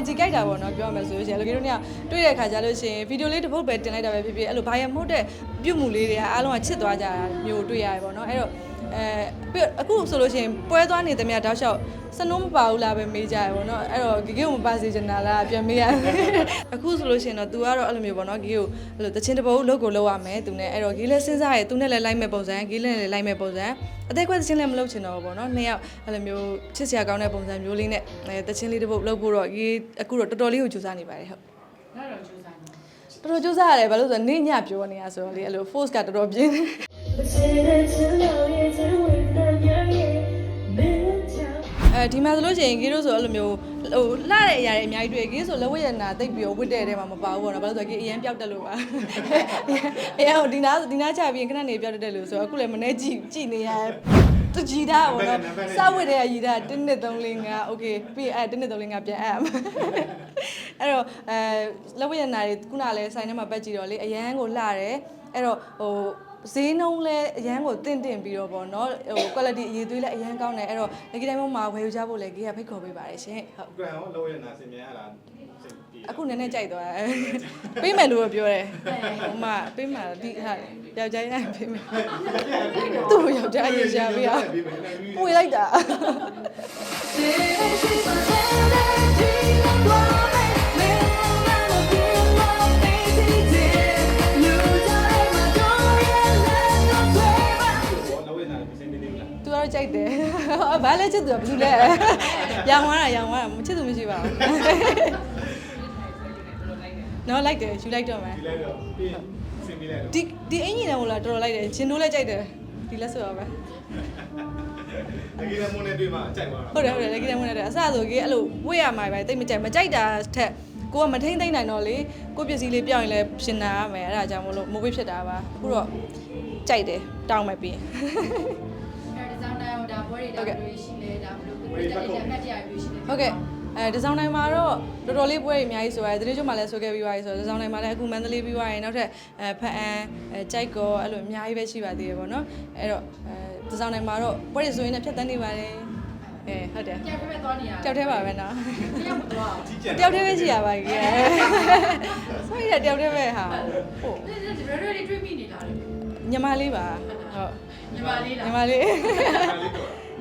energy ကြိုက်တာပေါ့နော်ပြောရမယ်ဆိုလို့ရှိရင်လူကြီးတို့ကတွေ့တဲ့ခါကျလို့ရှိရင်ဗီဒီယိုလေးတစ်ပုတ်ပဲတင်လိုက်တာပဲဖြစ်ဖြစ်အဲ့လိုဘာရမဟုတ်တဲ့ပြုတ်မှုလေးတွေကအားလုံးကချစ်သွားကြတာမျိုးတွေ့ရတယ်ပေါ့နော်အဲ့တော့ အဲပြီးတော့အခုဆိုလို့ရှိရင်ပွဲသွားနေသမျှတောက်လျှောက်စနုံးမပါဘူးလားပဲမေးကြရပေါ့နော်အဲ့တော့ဂီဂီကိုမပါစေချင်တာလားပြန်မေးရတယ်အခုဆိုလို့ရှိရင်တော့ तू ကတော့အဲ့လိုမျိုးပေါ့နော်ဂီဂီကိုအဲ့လိုတချင်းတစ်ပုတ်လုတ်ကိုလုတ်ရမယ်သူနဲ့အဲ့တော့ဂီလည်းစဉ်းစားရ तू နဲ့လည်းလိုက်မဲ့ပုံစံဂီလည်းလည်းလိုက်မဲ့ပုံစံအသေးခွဲတချင်းလည်းမလုတ်ချင်တော့ဘူးပေါ့နော်နှစ်ယောက်အဲ့လိုမျိုးချစ်စရာကောင်းတဲ့ပုံစံမျိုးလေးနဲ့အဲတချင်းလေးတစ်ပုတ်လုတ်ဖို့တော့ဂီအခုတော့တော်တော်လေးကိုကြိုးစားနေပါတယ်ဟုတ်နောက်တော့ကြိုးစားနေတော်တော်ကြိုးစားရတယ်ဘာလို့လဲဆိုတော့နေ့ညပြောနေရဆိုတော့လေအဲ့လို force ကတော်တော်ပြင်းတယ် အဲဒီမှာဆိုလို့ရှိရင်ဂီတို့ဆိုအဲ့လိုမျိုးဟိုလှတဲ့အရာတွေအများကြီးတွေ့ဂီဆိုလက်ဝဲရနာတိတ်ပြီးတော့ဝတ်တဲ့တဲမှာမပါဘူးပေါ့နော်ဘာလို့ဆိုတော့ဂီအရန်ပျောက်တက်လို့ပါအရန်ဒီနာဒီနာချပြီးခဏနေပျောက်တက်တယ်လို့ဆိုတော့အခုလည်းမနေ့ကြည့်ကြည့်နေရသူကြည်တာပေါ့နော်စဝတ်တဲ့အရည်တာ1 2 3 4 5 okay ပြီးအဲ1 2 3 4ပြန်အပ်အဲ့တော့အဲလက်ဝဲရနာတွေခုနလဲဆိုင်ထဲမှာပတ်ကြည့်တော့လေအရန်ကိုလှတယ်အဲ့တော့ဟို ဈေးနှုန်းလဲအရန်ကိုတင့်တင့်ပြီးတော့ပေါ့နော်ဟို quality အရေးသွေးလဲအရန်ကောင်းတယ်အဲ့တော့လက်ကြီးတိုင်းမှာဝယ်ယူကြဖို့လဲကြီးကဖိတ်ခေါ်ပေးပါတယ်ရှင်ဟုတ်ကရန်ရောလောရနာစင်မြင်ရတာစိတ်ပြီးအခုနည်းနည်းကြိုက်သွားတယ်ပေးမယ်လို့ပြောတယ်ဟိုမှပေးမှာဒီဟာယောက်ျားရိုက်ပေးမယ်သူ့ကိုယောက်ျားရေရှာပေးအောင်ပွေလိုက်တာလော လားသူကတော့ကြိုက်တယ်ဘာလဲချစ်သူကဘာလို့လဲရောင်သွားတာရောင်သွားတာမချစ်သူမရှိပါဘူးနော်လိုက်တယ်ယူလိုက်တော့မယ်ဒီလဲတော့ပြီးစင်ပြီးလဲတော့ဒီဒီအင်ကြီးလည်းဟိုလားတော်တော်လိုက်တယ်ဂျင်တို့လည်းကြိုက်တယ်ဒီလက်ဆိုတော့ပဲတကယ်လည်းမုန်းနေတွေ့မှာကြိုက်သွားဟုတ်တယ်ဟုတ်တယ်လက်ကြီးလည်းဝင်တယ်အစဆိုကြီးအဲ့လိုဝေ့ရမှာပဲတိတ်မကြိုက်မကြိုက်တာထက်ကိုကမထိမ့်သိမ့်နိုင်တော့လေကိုပစ္စည်းလေးပြောင်းရင်လည်းရှင်နာရမယ်အဲ့ဒါကြောင့်မလို့မိုးဝေးဖြစ်တာပါအခုတော့ကြိုက်တယ်တောင်းမယ်ပြီးအဲဒီဇောင်း တိုင်းဟိုဒါပွဲတွေဒါဘယ်လိုရှိလဲဒါဘယ်လိုပြည့်တဲ့အမှတ်တရတွေရှိလဲဟုတ်ကဲ့အဲဒီဇောင်းတိုင်းမှာတော့တော်တော်လေးပွဲတွေအများကြီးဆိုရတယ်တတိကျမှလည်းဆိုခဲ့ပြီးပါပြီဆိုတော့ဒီဇောင်းတိုင်းမှာလည်းအခုမန္တလေးပြီးသွားရင်နောက်ထပ်အဲဖအန်အဲကြိုက်ကောအဲ့လိုအများကြီးပဲရှိပါသေးတယ်ပေါ့နော်အဲ့တော့အဲဒီဇောင်းတိုင်းမှာတော့ပွဲတွေဆိုရင်လည်းဖြတ်တန်းနေပါတယ်အဲဟုတ်တယ်ကြောက်ပဲသွားနေရကြောက်သေးပါပဲနော်တယောက်မသွားကြီးကျန်တယောက်တည်းပဲရှိရပါကြီးဆိုရတယောက်တည်းပဲဟာဟုတ်ဘူးဒီဒီရရလေးတွေးမိနေလားညီမလေးပါ ဟုတ်ညီမလေးလားညီမလေးလေးတော့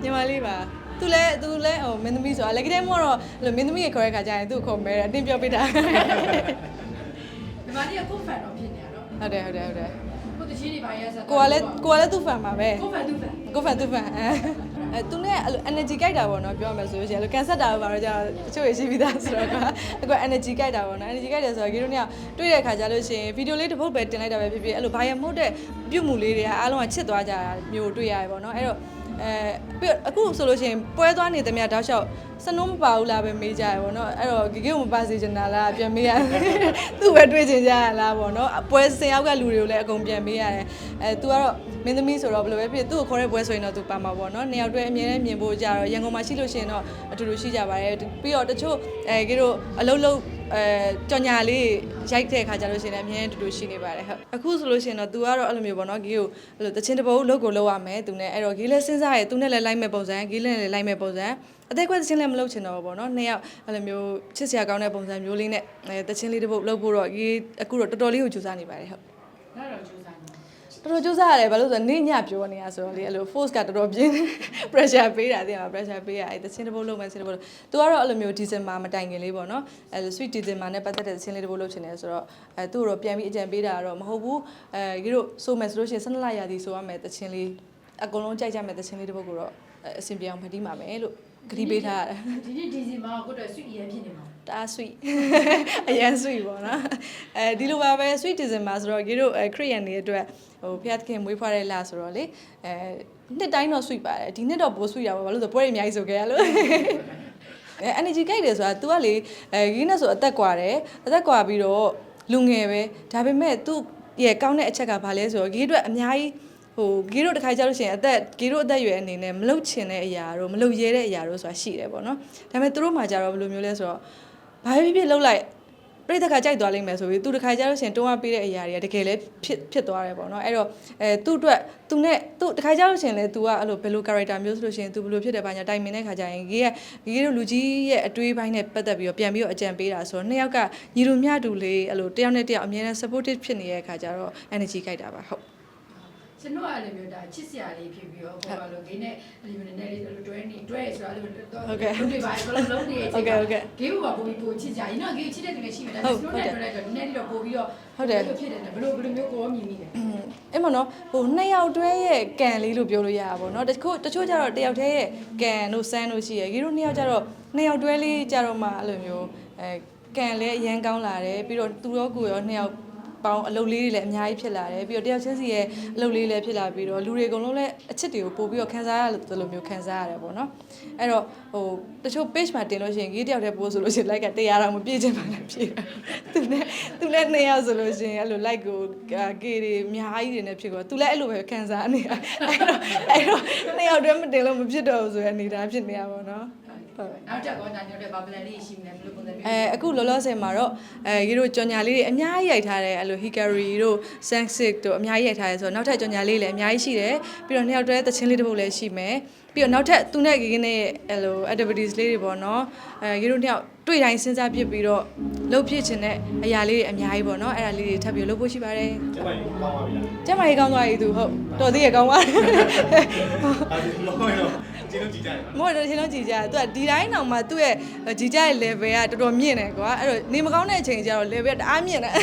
ညီမလေးပါသူလဲသူလဲဟိုမင်းသမီးဆိုတာလက်ကတည်းကမို့တော့အဲ့လိုမင်းသမီးရခေါ်တဲ့ခါကျရင်သူ့ကိုခေါ်မဲတယ်အတင်းပြောပေးတာညီမလေးကကိုဖန်တော့ဖြစ်နေရတော့ဟုတ်တယ်ဟုတ်တယ်ဟုတ်တယ်ကိုတချင်းတွေပါရဲဆက်ကိုကလည်းကိုကလည်းသူ့ဖန်ပါပဲကိုဖန်သူဖန်ကိုဖန်သူ့ဖန် အဲအဲသူနဲ့အဲ့လို energy ကြိုက်တာပေါ့နော်ပြောရမယ်ဆိုလို့ရှိရင်အဲ့လိုကန်ဆက်တာပါတော့ကြာတချို့ရရှိပြီးသားဆိုတော့ကွာအခု energy ကြိုက်တာပေါ့နော် energy ကြိုက်တယ်ဆိုတော့ကြီးတို့เนี่ยတွေ့တဲ့ခါကျလို့ရှိရင်ဗီဒီယိုလေးတစ်ပုတ်ပဲတင်လိုက်တာပဲဖြစ်ဖြစ်အဲ့လိုဘာရမဟုတ်တဲ့ပြုတ်မှုလေးတွေကအားလုံးကချစ်သွားကြတာမျိုးတွေ့ရတယ်ပေါ့နော်အဲ့တော့အဲပြီးတော့အခုဆိုလို့ရှိရင်ပွဲသွားနေသမျှတောက်လျှောက်စနုံးမပါဘူးလားပဲမေးကြရပေါ့နော်အဲ့တော့ဂီဂီကိုမပါစေချင်တာလားပြန်မေးရတယ်သူ့ပဲတွေ့ချင်ကြရလားပေါ့နော်ပွဲစင်ရောက်ကလူတွေကိုလည်းအကုန်ပြန်မေးရတယ်အဲ तू ကတော့ မင်းသမီးဆိုတော့ဘယ်လိုပဲဖြစ်သူ့ကိုခေါ်တဲ့ပွဲဆိုရင်တော့ तू ပါမှာပေါ့နော်နှစ်ယောက်တည်းအမြဲတမ်းမြင်ဖို့ကြတော့ရန်ကုန်မှာရှိလို့ရှိရင်တော့အတူတူရှိကြပါတယ်ပြီးတော့တချို့အဲဂီတို့အလုံးလုံးအဲကြော်ညာလေးရိုက်တဲ့ခါကျလို့ရှိရင်လည်းအမြဲတမ်းတူတူရှိနေပါတယ်ဟုတ်အခုဆိုလို့ရှိရင်တော့ तू ကတော့အဲ့လိုမျိုးပေါ့နော်ဂီကိုအဲ့လိုတချင်းတစ်ပုတ်လုတ်ကိုလုတ်ရမယ်သူနဲ့အဲ့တော့ဂီလည်းစဉ်းစားရ तू နဲ့လည်းလိုက်မဲ့ပုံစံဂီလည်းလည်းလိုက်မဲ့ပုံစံအသေးခွဲတချင်းလည်းမလုတ်ချင်တော့ဘူးပေါ့နော်နှစ်ယောက်အဲ့လိုမျိုးချစ်စရာကောင်းတဲ့ပုံစံမျိုးလေးနဲ့အဲတချင်းလေးတစ်ပုတ်လုတ်ဖို့တော့ဂီအခုတော့တော်တော်လေးကိုကြိုးစားနေပါတယ်ဟုတ် နောက်တော့ကြိုးစားနေ တော်တော်ကြိုးစားရတယ်ဘာလို့လဲဆိုတော့နေ့ညပြောနေရဆိုတော့လေအဲ့လို force ကတော်တော်ပြင်း pressure ပေးတာတဲ့မှာ pressure ပေးရအဲ့တချင်းတစ်ပုတ်လုံးမယ်ချင်းတစ်ပုတ်လုံးသူကတော့အဲ့လိုမျိုး December မတိုင်ခင်လေးပေါ့နော်အဲ့လို sweet December နဲ့ပတ်သက်တဲ့တချင်းလေးတစ်ပုတ်လုံးချင်တယ်ဆိုတော့အဲသူ့ကိုတော့ပြန်ပြီးအကြံပေးတာတော့မဟုတ်ဘူးအဲကြီးတို့ဆိုမယ်ဆိုလို့ရှိရင်12လရာသီဆိုရမယ်တချင်းလေးအကုန်လုံးကြိုက်ကြမယ်တချင်းလေးတစ်ပုတ်ကိုတော့အဆင်ပြေအောင်ဖတ်တီးပါမယ်လို့ ဂရီးပေးထားရတယ်ဒီနေ့ဒီဇင်ဘာကိုတော့ဆွီရဖြစ်နေမှာတအား sweet အရန် sweet ပေါ့နော်အဲဒီလိုပါပဲ sweet December ဆိုတော့ကြီးတို့ခရစ်ယာန်တွေအတွက်ဟိုဖျားသခင်မွေးဖွားတဲ့လဆိုတော့လေအဲနှစ်တိုင်းတော့ sweet ပါတယ်ဒီနှစ်တော့ပို sweet တာပါဘာလို့လဲဆိုပွဲတွေအများကြီးဆိုခဲ့ရလို့အဲ energy ကြိုက်တယ်ဆိုတာ तू ကလေအဲကြီးနဲ့ဆိုအသက်ကွာတယ်အသက်ကွာပြီးတော့လူငယ်ပဲဒါပေမဲ့ तू ရဲ့ကောင်းတဲ့အချက်ကဘာလဲဆိုတော့ကြီးအတွက်အများကြီး ဟိုဂီတို့တစ်ခါကြလို့ရှိရင်အသက်ဂီတို့အသက်အရွယ်အနေနဲ့မလုတ်ချင်တဲ့အရာတို့မလုတ်ရဲတဲ့အရာတို့ဆိုတာရှိတယ်ပေါ့နော်ဒါပေမဲ့သူတို့မှကြတော့ဘယ်လိုမျိုးလဲဆိုတော့ဘာပဲဖြစ်ဖြစ်လှုပ်လိုက်ပြိတ္တခါကြိုက်သွားလိမ့်မယ်ဆိုပြီးသူတစ်ခါကျလို့ရှိရင်တွန်းအားပေးတဲ့အရာတွေကတကယ်လည်းဖြစ်ဖြစ်သွားတယ်ပေါ့နော်အဲ့တော့အဲသူ့အတွက်သူနဲ့သူတစ်ခါကျလို့ရှိရင်လည်း तू ကအဲ့လိုဘယ်လို character မျိုးဆိုလို့ရှိရင် तू ဘယ်လိုဖြစ်တယ်ဘာညာတိုင်ပင်တဲ့ခါကျရင်ကြီးကကြီးတို့လူကြီးရဲ့အတွေးပိုင်းနဲ့ပတ်သက်ပြီးတော့ပြန်ပြီးတော့အကြံပေးတာဆိုတော့နှစ်ယောက်ကညီတို့မျှတူလေးအဲ့လိုတယောက်နဲ့တယောက်အမြဲတမ်း supportive ဖြစ်နေတဲ့ခါကျတော့ energy ကြိုက်တာပါဟုတ် ကျွန်တော်အဲ့လိုမျိုးဒါချစ်စရာလေးဖြစ်ပြီးတော့ဟိုကလိုဂိမ်းနဲ့အဲ့လိုမျိုးနည်းနည်းလေးတွဲနေတွဲဆိုတာအဲ့လိုမျိုးတော့လုံးတွေပါဘလုံးလုံးတွေဂိမ်းကပို့ပြီးပို့ချစ်ကြရင်တော့ဂိမ်းချစ်တဲ့သူတွေရှိမယ်ဒါပေမဲ့ကျွန်တော်နဲ့တွဲလိုက်တော့နည်းနည်းလေးတော့ပို့ပြီးတော့ဖြစ်တယ်ဘယ်လိုဘယ်လိုမျိုးကိုမြင်မိလဲအဲ့မနော်ဟိုနှစ်ယောက်တွဲရဲ့ကန်လေးလို့ပြောလို့ရတာပေါ့နော်တချို့တချို့ကျတော့တယောက်တည်းရဲ့ကန်တို့စမ်းတို့ရှိရယ်ကြီးတို့နှစ်ယောက်ကျတော့နှစ်ယောက်တွဲလေးကျတော့မှအဲ့လိုမျိုးအဲကန်လည်းအရန်ကောင်းလာတယ်ပြီးတော့သူရောကိုရောနှစ်ယောက် ပေါင်းအလုပ်လေးတွေလည်းအများကြီးဖြစ်လာတယ်ပြီးတော့တယောက်ချင်းစီရဲ့အလုပ်လေးလည်းဖြစ်လာပြီးတော့လူတွေအကုန်လုံးလည်းအချစ်တွေကိုပို့ပြီးတော့ခံစားရတယ်လို့မျိုးခံစားရတယ်ပေါ့နော်အဲ့တော့ဟိုတချို့ page မှာတင်လို့ရှိရင်ကြီးတယောက်တည်းပို့ဆိုလို့ရှိရင် like က100တောင်မပြည့်ချင်ပါနဲ့ပြည့်သူနဲ့သူနဲ့2ယောက်ဆိုလို့ရှိရင်အဲ့လို like ကိုကေတွေအများကြီးတွေနဲ့ဖြစ်ကောသူလည်းအဲ့လိုပဲခံစားနေတာအဲ့တော့အဲ့တော့2ယောက်တည်းမတင်လို့မဖြစ်တော့ဘူးဆိုရင်အနေဒါဖြစ်နေရပါတော့ ဟုတ်နောက်တက်ကောညာညိုတဲ့ဘာပလန်လေးရှိမလဲဘယ်လိုပုံစံမျိုးအဲအခုလောလောဆယ်မှာတော့အဲရီတို့ကြော်ညာလေးတွေအများကြီးရိုက်ထားတယ်အဲ့လို hikari တို့ sansik တို့အများကြီးရိုက်ထားတယ်ဆိုတော့နောက်ထပ်ကြော်ညာလေးလည်းအများကြီးရှိတယ်ပြီးတော့နှစ်ယောက်တည်းသချင်းလေးတစ်ပုဒ်လည်းရှိမယ်ပြီးတော့နောက်ထပ်သူနဲ့ဂင်းနဲ့အဲ့လို activities လေးတွေပေါ့နော်အဲရီတို့နှစ်ယောက်တွေ့တိုင်းစဉ်းစားပြစ်ပြီးတော့လှုပ်ဖြစ်ခြင်းတဲ့အရာလေးတွေအများကြီးပေါ့နော်အဲ့ဒါလေးတွေထပ်ပြီးလှုပ်ဖို့ရှိပါတယ်ကျမကြီးကောင်းပါပြီလားကျမကြီးကောင်းသွားပြီသူဟုတ်တော်သေးရကောင်းသွားတယ် အဲဒီလောတော့ကျင်းလို့ကြည့်ကြရပါမို့တော့ချင်းလုံးကြည်ကြသူကဒီတိုင်းတောင်မှသူ့ရဲ့ကြည်ကြရဲ့ level ကတော်တော်မြင့်တယ်ကွာအဲ့တော့နေမကောင်းတဲ့အချိန်ကျတော့ level ကတအားမြင့်တယ်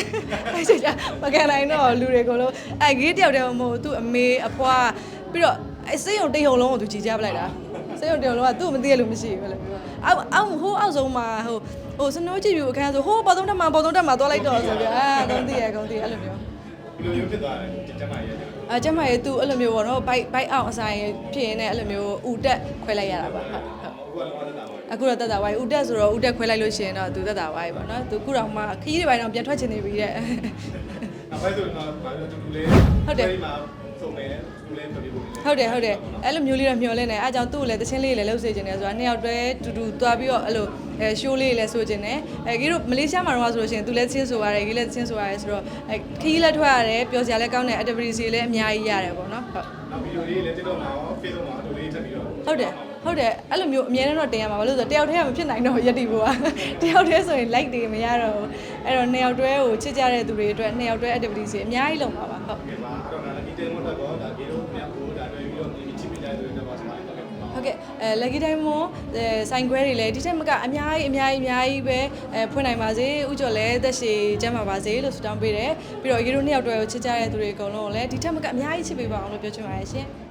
အဲ့ချိန်ကျမကန်နိုင်တော့လူတွေအကုန်လုံးအဲဂေးတယောက်တည်းမဟုတ်ဘူးသူ့အမေအဖွားပြီးတော့အဲစိတ်ုံတိတ်ုံလုံးကိုသူကြည်ကြပလိုက်တာစိတ်ုံတိတ်ုံလုံးကသူ့မသိရလို့မရှိဘူးလေအောက်အောက်ဟိုးအောက်ဆုံးမှာဟိုဟိုစနိုးကြည့်ပြီးအခန်းဆိုဟိုးပေါ်သုံးတက်မှာပေါ်သုံးတက်မှာသွားလိုက်တော့ဆိုပြီးအာကုန်သိရကုန်သိရအဲ့လိုမျိုး ဒီလိုမျိုးဖြစ်သွားတယ်ကျမကြီးရဲ့အဲကျမရဲ့သူအဲ့လိုမျိုးပေါ့နော်ဘိုက်ဘိုက်အောင်အဆိုင်ဖြစ်ရင်လည်းအဲ့လိုမျိုးဥတက်ခွဲလိုက်ရတာပါဟုတ်ဟုတ်အခုကတော့တက်တာပါအခုတော့တက်တာဝိုင်းဥတက်ဆိုတော့ဥတက်ခွဲလိုက်လို့ရှိရင်တော့သူတက်တာဝိုင်းပေါ့နော်သူခုတော့မှခကြီးတွေပိုင်းတော့ပြန်ထွက်ချင်နေပြီတဲ့နောက်ပိုင်းဆိုတော့ဘာလို့တူတူလေး မှာစုံနေတူလေးပြပြဖို့ဟုတ်တယ်ဟုတ်တယ်အဲ့လိုမျိုးလေးတော့မျောလင်းနေအဲအကြောင့်သူ့ကိုလည်းတချင်းလေးလည်းလှုပ်စေချင်တယ်ဆိုတာနှစ်ယောက်တည်းတူတူသွားပြီးတော့အဲ့လိုအဲရှိုးလေးလည်းဆိုချင်တယ်အဲကြီးတို့မလေးရှားမှာတော့ဆိုလို့ရှိရင်သူလည်းချင်းဆိုရတယ်ကြီးလည်းချင်းဆိုရတယ်ဆိုတော့အဲခကြီးလည်းထွက်ရတယ်ပျော်စရာလည်းကောင်းတဲ့ activities တွေလည်းအများကြီးရတယ်ပေါ့နော်ဟုတ်နောက်ဗီဒီယိုလေးလည်းတက်တော့မှာရော Facebook မှာတူလေးထပ်ပြီးတော့ဟုတ်တယ်ဟုတ်တယ်အဲ့လိုမျိုးအမြဲတမ်းတော့တင်ရမှာဘာလို့လဲဆိုတော့တယောက်တည်းကမဖြစ်နိုင်တော့ဘူးယက်တီဘောကတယောက်တည်းဆိုရင် like တွေမရတော့ဘူးအဲ့တော့နှစ်ယောက်တွဲကိုချစ်ကြတဲ့သူတွေအတွက်နှစ်ယောက်တွဲ activities တွေအများကြီးလုပ်ပါပါဟုတ် အဲ lucky time မအဲဆိုင်ခွဲတွေလည်းဒီထက်မကအများကြီးအများကြီးအများကြီးပဲအဲဖွင့်နိုင်ပါစေဥကျော်လည်းသက်ရှိကျမ်းပါပါစေလို့ဆုတောင်းပေးတယ်ပြီးတော့ရေတို့နှစ်ယောက်တွဲကိုချစ်ကြတဲ့သူတွေအကုန်လုံးကိုလည်းဒီထက်မကအများကြီးချစ်ပေးပါအောင်လို့ပြောချင်ပါတယ်ရှင်